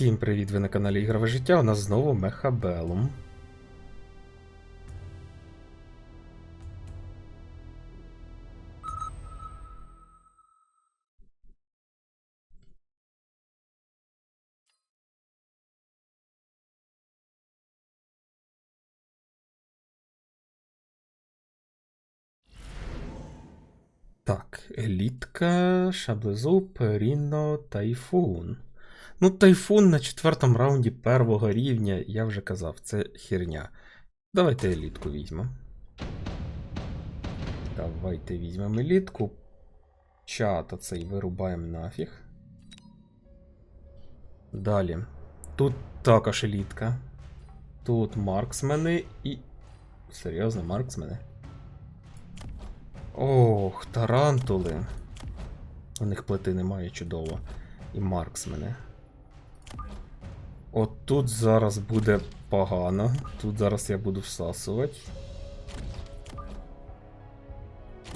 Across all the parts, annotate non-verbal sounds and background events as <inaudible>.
Всім привіт! Ви на каналі Ігрове життя. У нас знову Мехабелум. Так, елітка, шаблезуб, Ріно, Тайфун. Ну, тайфун на четвертому раунді першого рівня, я вже казав, це херня. Давайте елітку візьмемо. Давайте візьмемо елітку. Чата цей вирубаємо нафіг. Далі. Тут також елітка. Тут марксмени і. Серйозно, марксмени? Ох, тарантули. У них плити немає чудово. І марксмени. От тут зараз буде погано. Тут зараз я буду всасувати.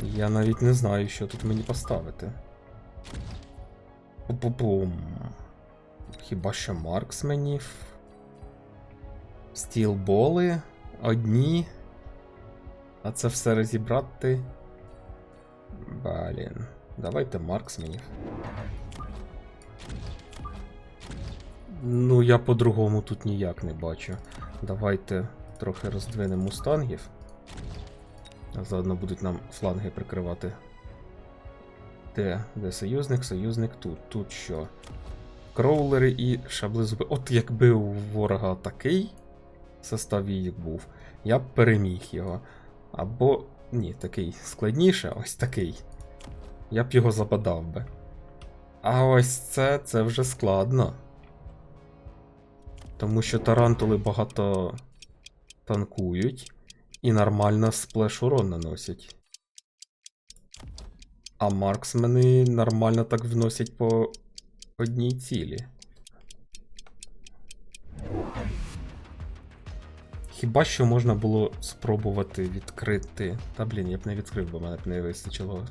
Я навіть не знаю, що тут мені поставити. Пу-пу-пум. Хіба що марксменів. Стілболи. Одні. А це все розібрати. Блін. Давайте марксменів. Ну, я по-другому тут ніяк не бачу. Давайте трохи роздвинемо мустангів. А заодно будуть нам фланги прикривати. Де? Де союзник? Союзник тут. Тут що? Кроулери і шаблезуби. От якби у ворога такий состав військ був, я б переміг його. Або. Ні, такий складніше, ось такий. Я б його западав би. А ось це, це вже складно. Тому що тарантули багато танкують і нормально сплеш урон наносять. А марксмени нормально так вносять по одній цілі. Хіба що можна було спробувати відкрити. Та блін, я б не відкрив, бо мене б не вистачило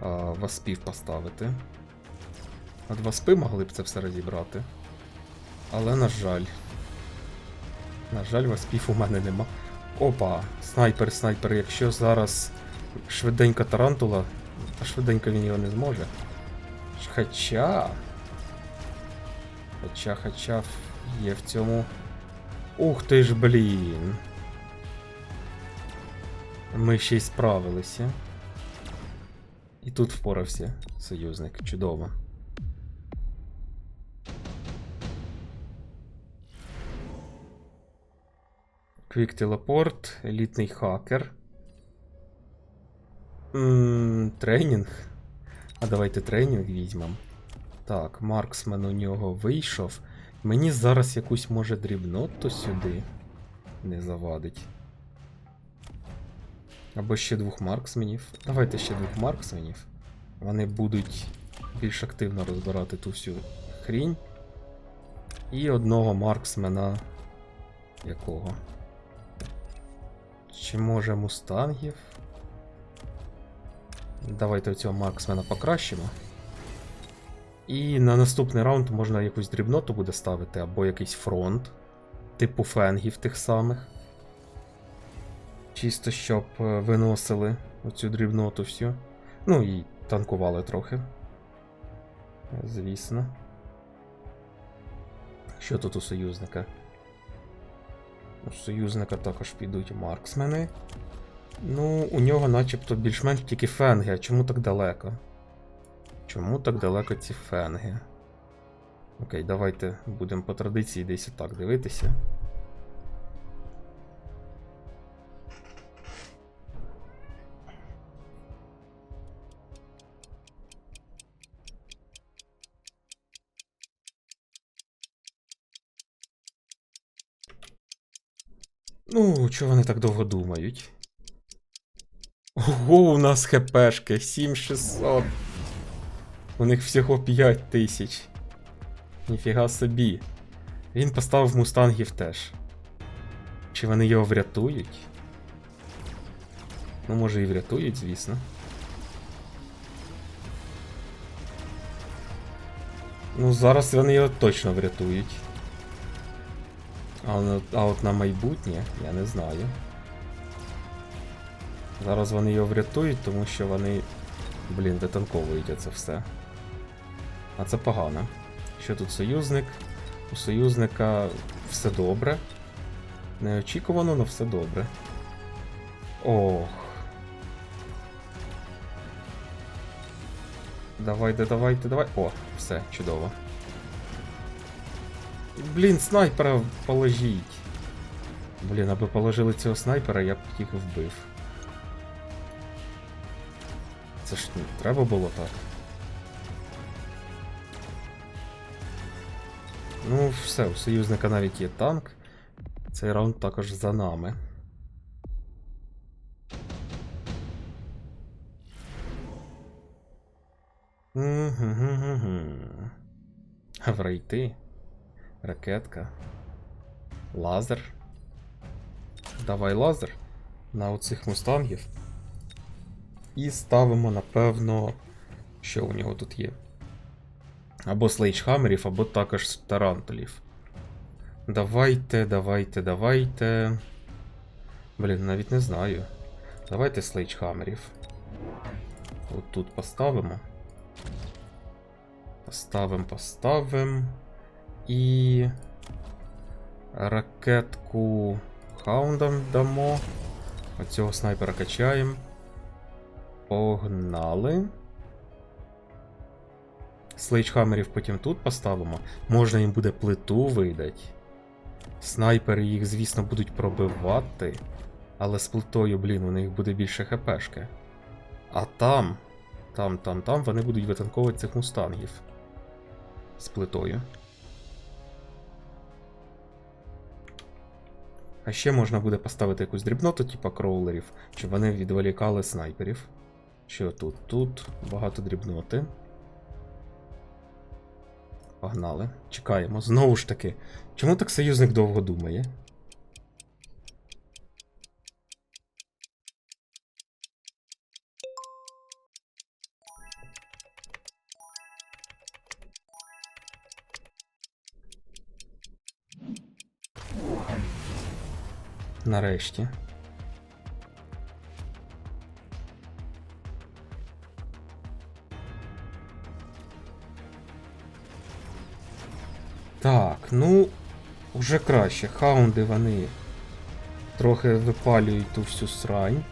а, васпів поставити. От васпи могли б це все розібрати. Але на жаль. На жаль, васпів у мене нема. Опа! Снайпер, снайпер, якщо зараз швиденько тарантула, а швиденько він його не зможе. Хоча. Хоча, хоча є в цьому. Ух ти ж, блін. Ми ще й справилися. І тут впорався союзник. Чудово. Quick Teleport, елітний хакер. Тренінг. А давайте тренінг візьмемо. Так, Марксмен у нього вийшов. Мені зараз якусь може дрібноту сюди не завадить. Або ще двох марксменів. Давайте ще двох марксменів. Вони будуть більш активно розбирати ту всю хрінь. І одного марксмена. Якого? Чи може мустангів? Давайте цього марксмена покращимо. І на наступний раунд можна якусь дрібноту буде ставити, або якийсь фронт, типу фенгів тих самих. Чисто щоб е, виносили оцю дрібноту всю. Ну і танкували трохи. Звісно. Що тут у союзника? У союзника також підуть марксмени. Ну, у нього начебто більш-менш тільки фенги, а чому так далеко? Чому так далеко ці фенги? Окей, давайте будемо по традиції десь отак дивитися. Чого вони так довго думають? Ого, у нас хпшки 7600. У них всього 5 тисяч. Ніфіга собі. Він поставив мустангів теж. Чи вони його врятують? Ну, може і врятують, звісно. Ну, зараз вони його точно врятують. А, а от на майбутнє я не знаю. Зараз вони його врятують, тому що вони, блін, витанковують оце все. А це погано. Що тут союзник? У союзника все добре. Неочікувано, але все добре. Ох. Давайте, давайте, давай. О, все, чудово. Блін, снайпера положіть. Блін, аби положили цього снайпера, я б їх вбив. Це ж не треба було так. Ну, все, у союзника навіть є танк. Цей раунд також за нами. Мгм-гм-гм-гм. Ракетка. Лазер. Давай лазер на оцих мустангів. І ставимо, напевно, що у нього тут є. Або слейджхаммерів, або також тарантулів. Давайте, давайте, давайте. Блін, навіть не знаю. Давайте слейджхаммерів. От тут поставимо. Поставимо, поставимо. І. Ракетку хаундам дамо. Оцього снайпера качаємо. Погнали. Слейджхаммерів потім тут поставимо. Можна їм буде плиту видати. Снайпери їх, звісно, будуть пробивати. Але з плитою, блін, у них буде більше хпшки. А там, там, там, там вони будуть витанковувати цих мустангів. З плитою. А ще можна буде поставити якусь дрібноту, типа кроулерів, щоб вони відволікали снайперів. Що тут? Тут багато дрібноти. Погнали. Чекаємо. Знову ж таки. Чому так союзник довго думає? Нарешті. Так, ну, вже краще. Хаунди вони трохи випалюють ту всю срань.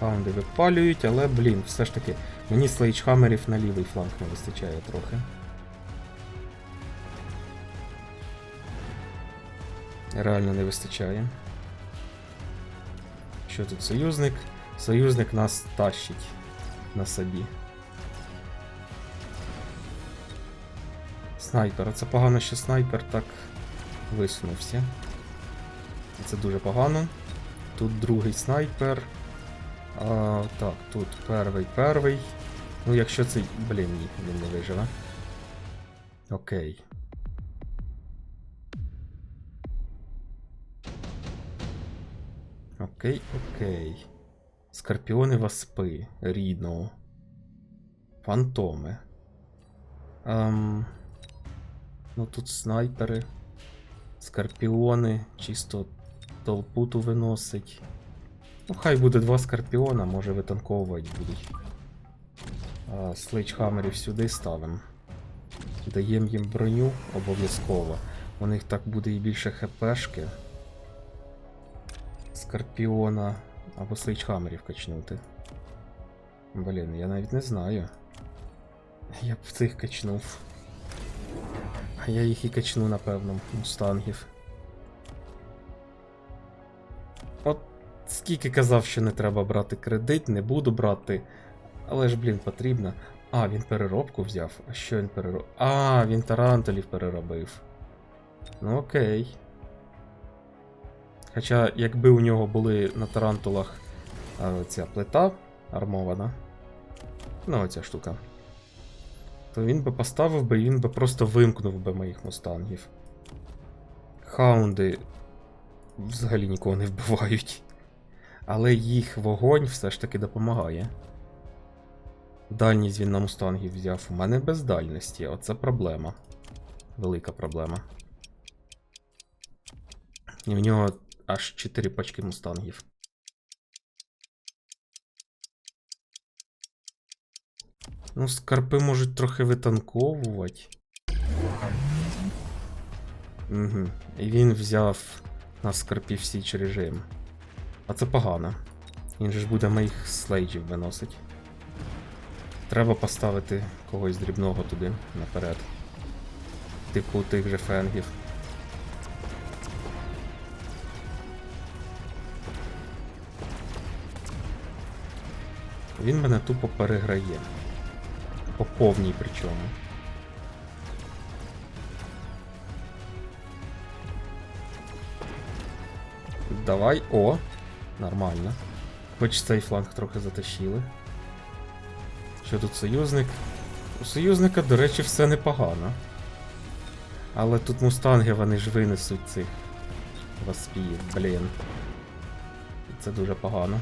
Хаунди випалюють, але, блін, все ж таки, мені слейджхамерів на лівий фланг не вистачає трохи. Реально не вистачає. Що тут союзник? Союзник нас тащить на собі. Снайпер. Це погано, що снайпер так висунувся. Це дуже погано. Тут другий снайпер. А, так, тут перший перший. Ну, якщо цей. Блін, ні, він не виживе. Окей. Окей, окей. Скорпіони васпи. Рідно. Фантоми. Ем... Ну тут снайпери. Скорпіони. Чисто толпуту виносить. Ну, хай буде два скорпіона, може витанковувати будуть. А, сюди ставимо. Даємо їм броню обов'язково. У них так буде і більше хпшки. Скорпіона або слейджхамерів качнути. Блін, я навіть не знаю. Я б цих качнув. А я їх і качну, напевно, мустангів. От скільки казав, що не треба брати кредит, не буду брати. Але ж, блін, потрібно. А, він переробку взяв. А що він переробив? А, він тарантулів переробив. Ну окей. Хоча, якби у нього були на тарантулах ця плита армована. Ну, оця штука. То він би поставив би він би просто вимкнув би моїх мустангів. Хаунди взагалі нікого не вбивають. Але їх вогонь все ж таки допомагає. Дальність він на мустангів взяв. У мене без дальності. Оце проблема. Велика проблема. І в нього аж 4 пачки мустангів. Ну, скарпи можуть трохи витанковувати. Угу. І він взяв на скарпів січ режим. А це погано. Він же ж буде моїх слейджів виносить. Треба поставити когось дрібного туди наперед. Типу тих же фенгів. Він мене тупо переграє. По повній причому. Давай. О! Нормально. Хоч цей фланг трохи затащили. Що тут союзник? У союзника, до речі, все непогано. Але тут мустанги вони ж винесуть цих васпіїв, блін. Це дуже погано.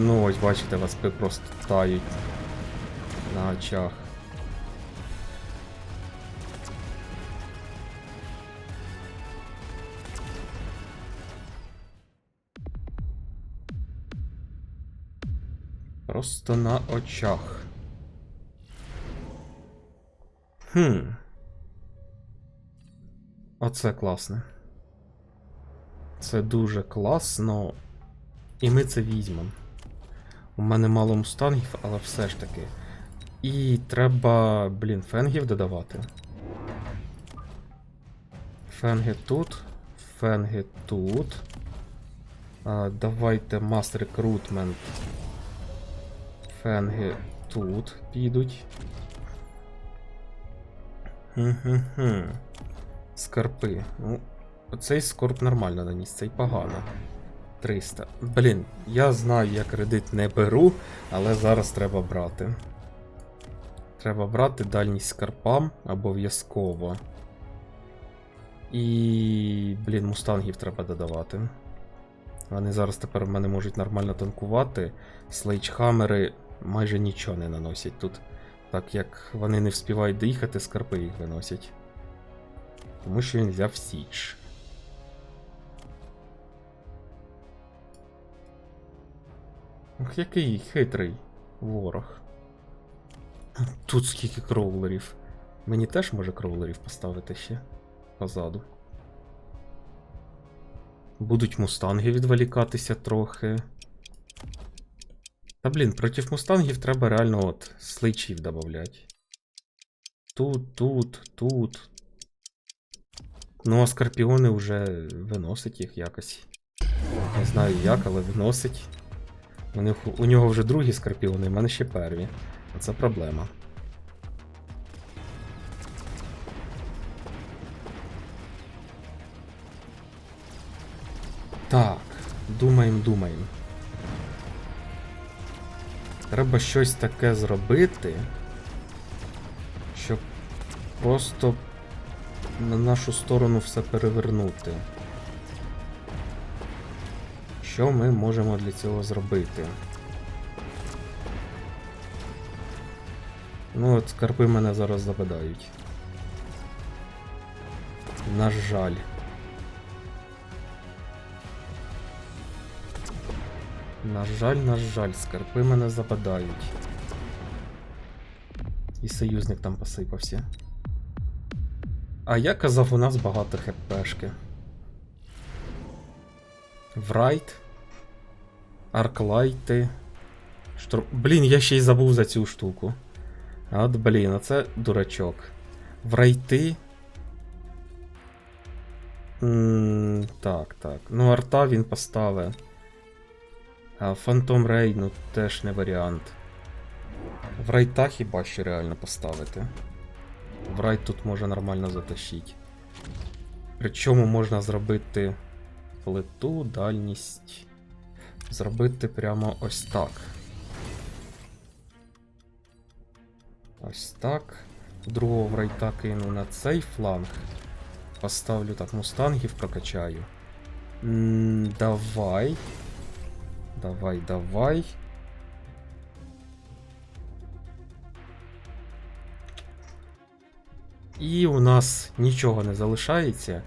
Ну, ось бачите, васпи просто тають на очах. Просто на очах. Хм. Оце класне. Це дуже класно. І ми це візьмемо. У мене мало мустангів, але все ж таки. І треба, блін, фенгів додавати. Фенги тут. Фенги тут. А, давайте мас рекрутмент. Фенги тут підуть. Хм-хм-хм. Скарпи. Ну, оцей скорб нормально наніс, цей погано. 300. Блін, я знаю, я кредит не беру, але зараз треба брати. Треба брати дальність скарпам обов'язково. І. Блін, мустангів треба додавати. Вони зараз тепер в мене можуть нормально танкувати. Слейджхаммери майже нічого не наносять тут. Так як вони не вспівають доїхати, скарпи їх виносять. Тому що він взяв Січ. Ох, який хитрий ворог. Тут скільки кроулерів. Мені теж може кроулерів поставити ще позаду. Будуть мустанги відволікатися трохи. Та блін, проти мустангів треба реально от сличів додавати. Тут, тут, тут. Ну, а скорпіони вже виносить їх якось. Не знаю як, але виносить. У, них, у нього вже другі скорпіони, в мене ще перві. Це проблема. Так, думаємо, думаємо. Треба щось таке зробити, щоб просто на нашу сторону все перевернути. Що ми можемо для цього зробити? Ну, от скарпи мене зараз забадають. На жаль. На жаль, на жаль, скарпи мене забадають. І союзник там посипався. А я казав, у нас багато хпшки. Врайт. Арклайти. Штур... Блін, я ще й забув за цю штуку. От, блін, а це дурачок. Врайти. М, Так, так. Ну, арта він поставив. А Phantom Ray, ну теж не варіант. В райта хіба що реально поставити. В райт тут може нормально затащити. Причому можна зробити плиту, дальність. Зробити прямо ось так. Ось так. Другого в райта кину на цей фланг. Поставлю так мустангів прокачаю. М, Давай. Давай, давай. І у нас нічого не залишається,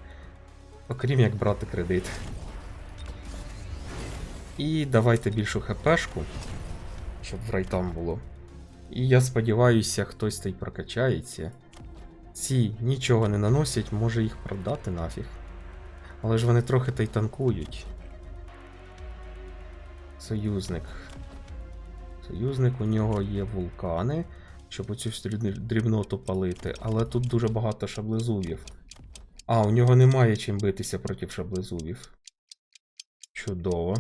окрім як брати кредит. І давайте більшу хпшку, щоб в райтам було. І я сподіваюся, хтось та й прокачається. Ці нічого не наносять, може їх продати нафіг. Але ж вони трохи та й танкують. Союзник. Союзник, у нього є вулкани, щоб оцю всю дрібноту палити, але тут дуже багато шаблезубів. А, у нього немає чим битися проти шаблезубів. Чудово.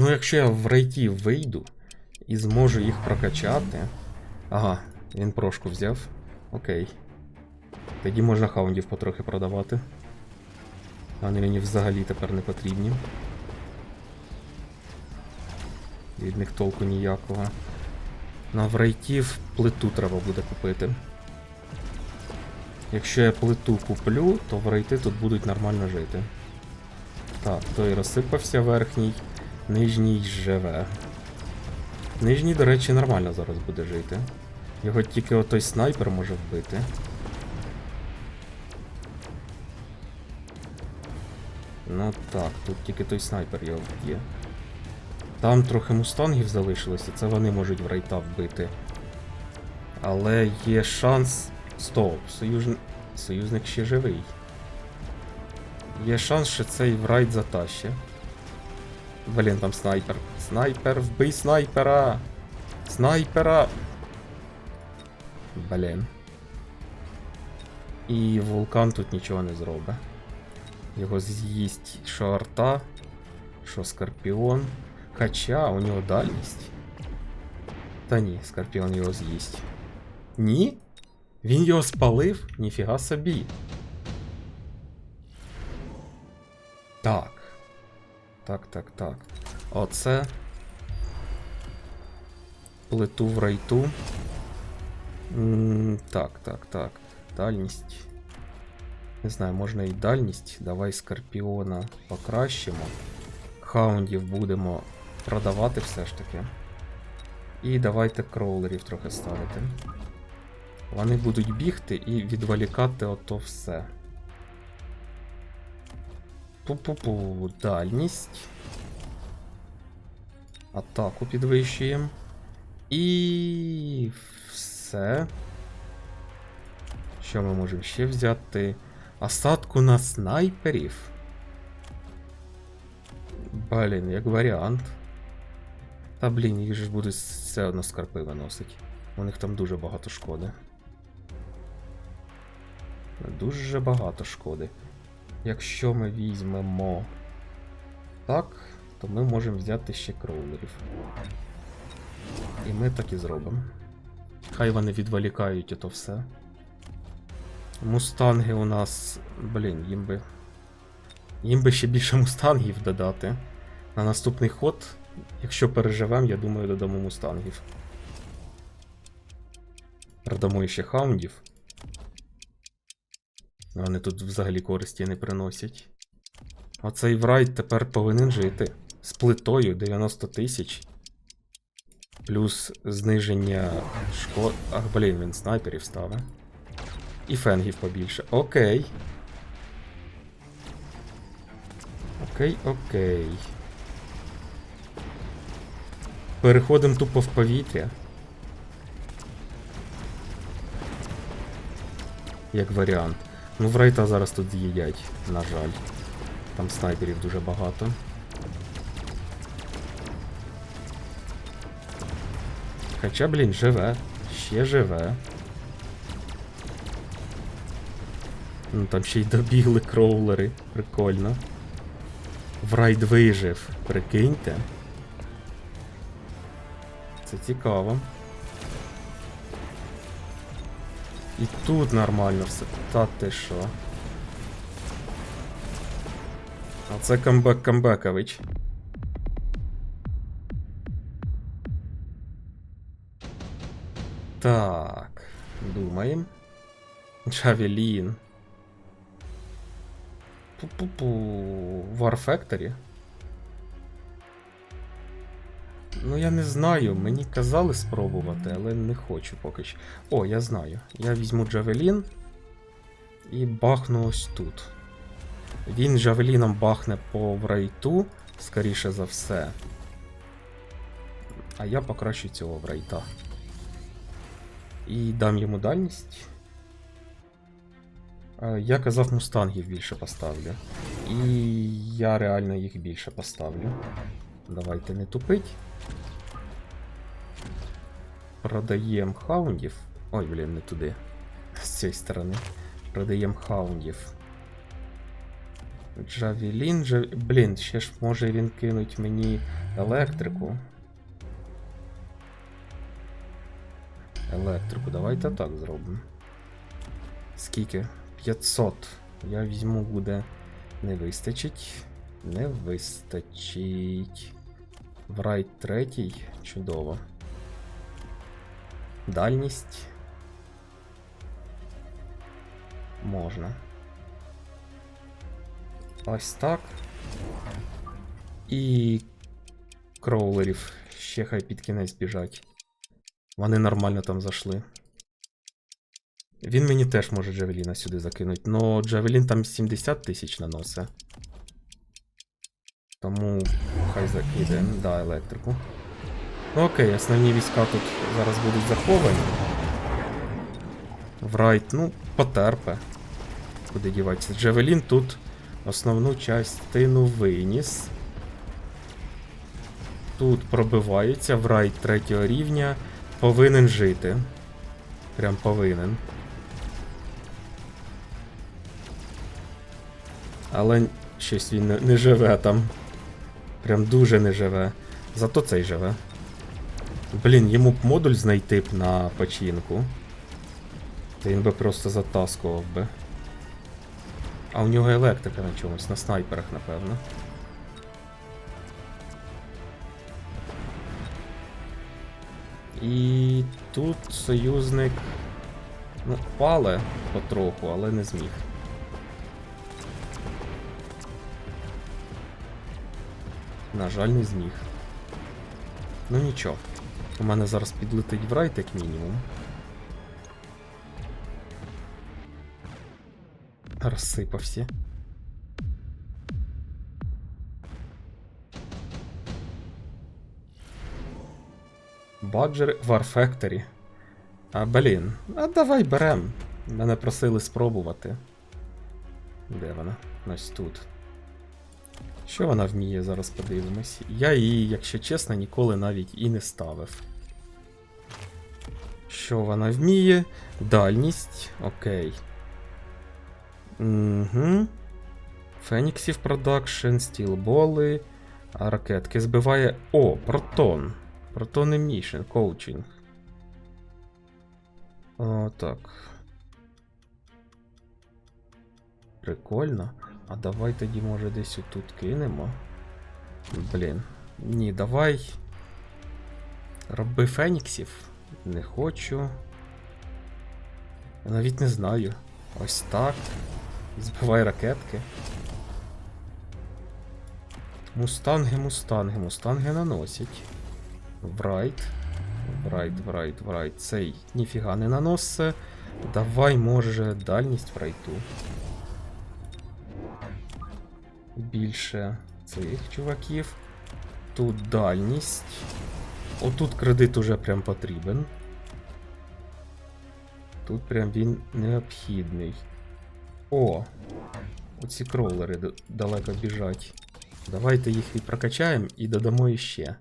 Ну, якщо я в рейті вийду і зможу їх прокачати. Ага, він прошку взяв. Окей. Тоді можна хаундів потрохи продавати. Вони мені взагалі тепер не потрібні. Від них толку ніякого. На врейтів плиту треба буде купити. Якщо я плиту куплю, то врейти тут будуть нормально жити. Так, той розсипався верхній, нижній живе. Нижній, до речі, нормально зараз буде жити. Його тільки отой снайпер може вбити. Ну так, тут тільки той снайпер його вб'є. Там трохи мустангів залишилося, це вони можуть в рейта вбити. Але є шанс. Стоп, союз... союзник ще живий. Є шанс, що цей в райд затащить. Блін, там снайпер. Снайпер, вбий снайпера! Снайпера! Блін. І вулкан тут нічого не зробить. Його з'їсть що арта, що скорпіон. Хоча у нього дальність. Та ні, скорпіон його з'їсть. Ні? Він його спалив? Ніфіга собі. Так. Так, так, так. Оце. Плиту в райту. М, Так, так, так. Дальність. Не знаю, можна і дальність. Давай скорпіона покращимо. Хаундів будемо продавати все ж таки. І давайте кроулерів трохи ставити. Вони будуть бігти і відволікати ото все. Пу-пу-пу, дальність. Атаку підвищуємо. І все. Що ми можемо ще взяти? Осадку на снайперів. Блін, як варіант. Та блін, їх ж будуть все одно скарпи виносить. У них там дуже багато шкоди. Дуже багато шкоди. Якщо ми візьмемо так, то ми можемо взяти ще кроулерів. І ми так і зробимо. Хай вони відволікають ото все. Мустанги у нас. Блін, їм би. Їм би ще більше мустангів додати. На наступний ход, якщо переживемо, я думаю, додамо мустангів. Продамо ще хаундів. Вони тут взагалі користі не приносять. Оцей врайт тепер повинен жити. З плитою 90 тисяч. Плюс зниження шкод. Ах, блін, він снайперів ставить. І фенгів побільше. Окей. Окей, окей. Переходимо тупо в повітря. Як варіант. Ну, в рейта зараз тут з'їдять, на жаль. Там снайперів дуже багато. Хоча, блін, живе. Ще живе. Ну там ще й добігли кроулери. Прикольно. Врайд вижив, прикиньте. Це цікаво. І тут нормально все. Та ти що? А це камбек камбекович. Так, думаємо. Джавелін. Пу-пу-пу. War Factory? Ну, я не знаю, мені казали спробувати, але не хочу поки що. О, я знаю. Я візьму Джавелін і бахну ось тут. Він Джавеліном бахне по врайту, скоріше за все. А я покращу цього врайта. І дам йому дальність. Е, Я казав, мустангів більше поставлю. І я реально їх більше поставлю. Давайте не тупить. Продаємо хаундів. Ой, блін, не туди. <laughs> З цієї сторони. Продаємо хаундів. Джавелін, Джав... Блін, ще ж може він кинуть мені електрику. Електрику, давайте так зробимо. Скільки? 500. Я візьму, буде. Не вистачить. Не вистачить. Врайт третій. Чудово. Дальність. Можна. Ось так. І кроулерів ще хай під кінець біжать. Вони нормально там зайшли. Він мені теж може Джавеліна сюди закинуть, но Джавелін там 70 тисяч наносить. Тому хай закиде, да, електрику. Ну окей, основні війська тут зараз будуть заховані. Врайт, ну, потерпе. Куди діватися? Джавелін тут основну частину виніс. Тут пробивається, Врайт третього рівня. Повинен жити. Прям повинен. Але щось він не, не живе там. Прям дуже не живе. Зато цей живе. Блін, йому б модуль знайти б на починку. Та він би просто затаскував би. А у нього електрика на чомусь, на снайперах, напевно. І тут союзник. Ну, пале потроху, але не зміг. На жаль, не зміг. Ну нічого. У мене зараз підлетить врайт, як мінімум. Розсипався. Баджери War Factory. А, блін. А давай берем. Мене просили спробувати. Де вона? Ось тут. Що вона вміє, зараз подивимось. Я її, якщо чесно, ніколи навіть і не ставив. Що вона вміє? Дальність. Окей. Угу. Феніксів продакшн, стілболи. Ракетки збиває. О, протон. Протон емішн, коучинг. О, так. Прикольно. А давай тоді, може, десь отут кинемо. Блін. Ні, давай. Роби феніксів. Не хочу. Я навіть не знаю. Ось так. Збивай ракетки. Мустанги, мустанги, мустанги наносять. Врайт. Врайт, врайт, врайт. Цей ніфіга не наносить. Давай, може, дальність врайту. Більше цих чуваків. Тут дальність. Отут кредит уже прям потрібен. Тут прям він необхідний. О! Оці кроулери д- далеко біжать. Давайте їх і прокачаємо і додамо іще.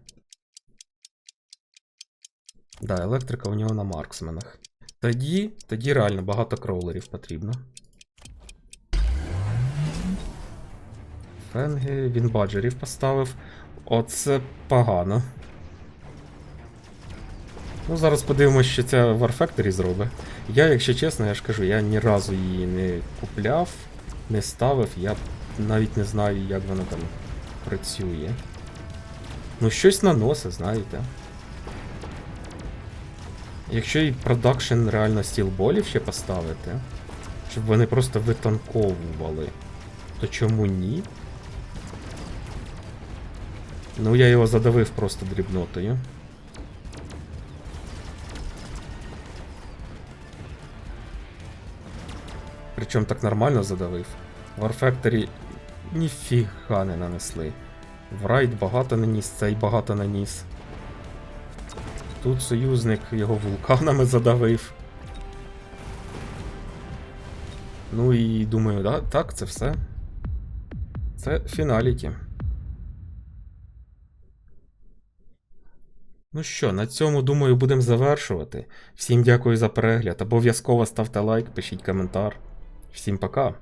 Да, електрика у нього на марксменах. Тоді, тоді реально багато кроулерів потрібно. Фенги, він баджерів поставив. Оце погано. Ну, зараз подивимося, що ця War Factory зробить. Я, якщо чесно, я ж кажу, я ні разу її не купляв, не ставив, я навіть не знаю, як вона там працює. Ну, щось наносить, знаєте. Якщо і продакшн реально стілболів ще поставити, щоб вони просто витанковували. То чому ні? Ну, я його задавив просто дрібнотою. Причому так нормально задавив. War Factory ніфіга не нанесли. Врайт багато наніс, цей багато наніс. Тут союзник його вулканами задавив. Ну і думаю, да, так, це все. Це фіналіті. Ну що, на цьому, думаю, будемо завершувати. Всім дякую за перегляд. Обов'язково ставте лайк, пишіть коментар. Всім пока.